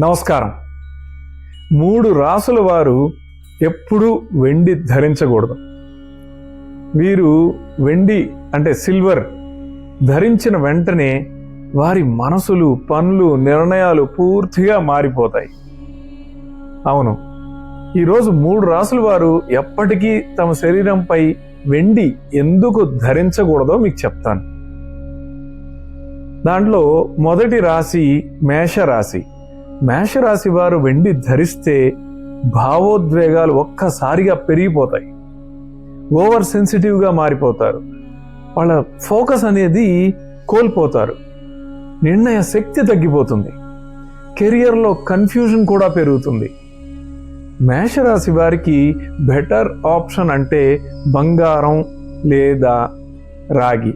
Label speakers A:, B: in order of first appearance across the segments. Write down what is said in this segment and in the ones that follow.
A: నమస్కారం. మూడు రాసుల వారు ఎప్పుడూ వెండి ధరించకూడదు. వీరు వెండి అంటే సిల్వర్ ధరించిన వెంటనే వారి మనసులు పనులు నిర్ణయాలు పూర్తిగా మారిపోతాయి. అవును ఈరోజు మూడు రాసుల వారు ఎప్పటికీ తమ శరీరంపై వెండి ఎందుకు ధరించకూడదో మీకు చెప్తాను. దాంట్లో మొదటి రాశి మేషరాశి. మేషరాశి వారు వెండి ధరిస్తే భావోద్వేగాలు ఒక్కసారిగా పెరిగిపోతాయి. ఓవర్ సెన్సిటివ్గా మారిపోతారు. వాళ్ళ ఫోకస్ అనేది కోల్పోతారు. నిర్ణయ శక్తి తగ్గిపోతుంది. కెరియర్లో కన్ఫ్యూజన్ కూడా పెరుగుతుంది. మేషరాశి వారికి బెటర్ ఆప్షన్ అంటే బంగారం లేదా రాగి.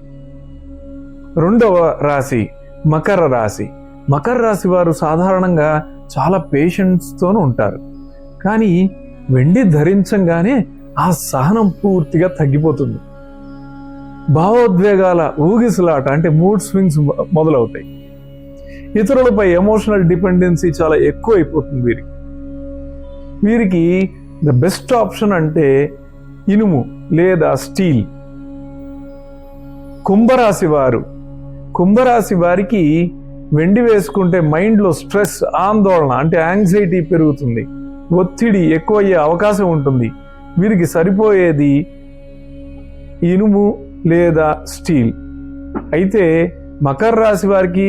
A: రెండవ రాశి మకర రాశి. మకర రాశి వారు సాధారణంగా చాలా పేషెంట్స్తోనూ ఉంటారు. కానీ వెండి ధరించంగానే ఆ సహనం పూర్తిగా తగ్గిపోతుంది. భావోద్వేగాల ఊగిసలాట అంటే మూడ్ స్వింగ్స్ మొదలవుతాయి. ఇతరులపై ఎమోషనల్ డిపెండెన్సీ చాలా ఎక్కువ అయిపోతుంది వీరికి. వీరికి ద బెస్ట్ ఆప్షన్ అంటే ఇనుము లేదా స్టీల్ కుంభరాశి వారు. కుంభరాశి వారికి వెండి వేసుకుంటే మైండ్లో స్ట్రెస్ ఆందోళన అంటే యాంగ్జైటీ పెరుగుతుంది. ఒత్తిడి ఎక్కువయ్యే అవకాశం ఉంటుంది. వీరికి సరిపోయేది ఇనుము లేదా స్టీల్. అయితే మకర రాశి వారికి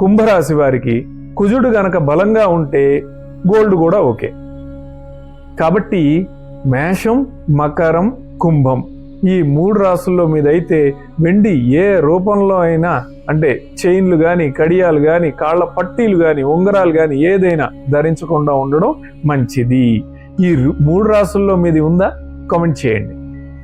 A: కుంభరాశి వారికి కుజుడు గనక బలంగా ఉంటే గోల్డ్ కూడా ఓకే కాబట్టి మేషం మకరం కుంభం. ఈ మూడు రాసుల్లో మీదైతే వెండి ఏ రూపంలో అయినా అంటే చైన్లు కానీ కడియాలు కానీ కాళ్ళ పట్టీలు కానీ ఉంగరాలు కానీ ఏదైనా ధరించకుండా ఉండడం మంచిది. ఈ మూడు రాసుల్లో మీది ఉందా? కామెంట్ చేయండి.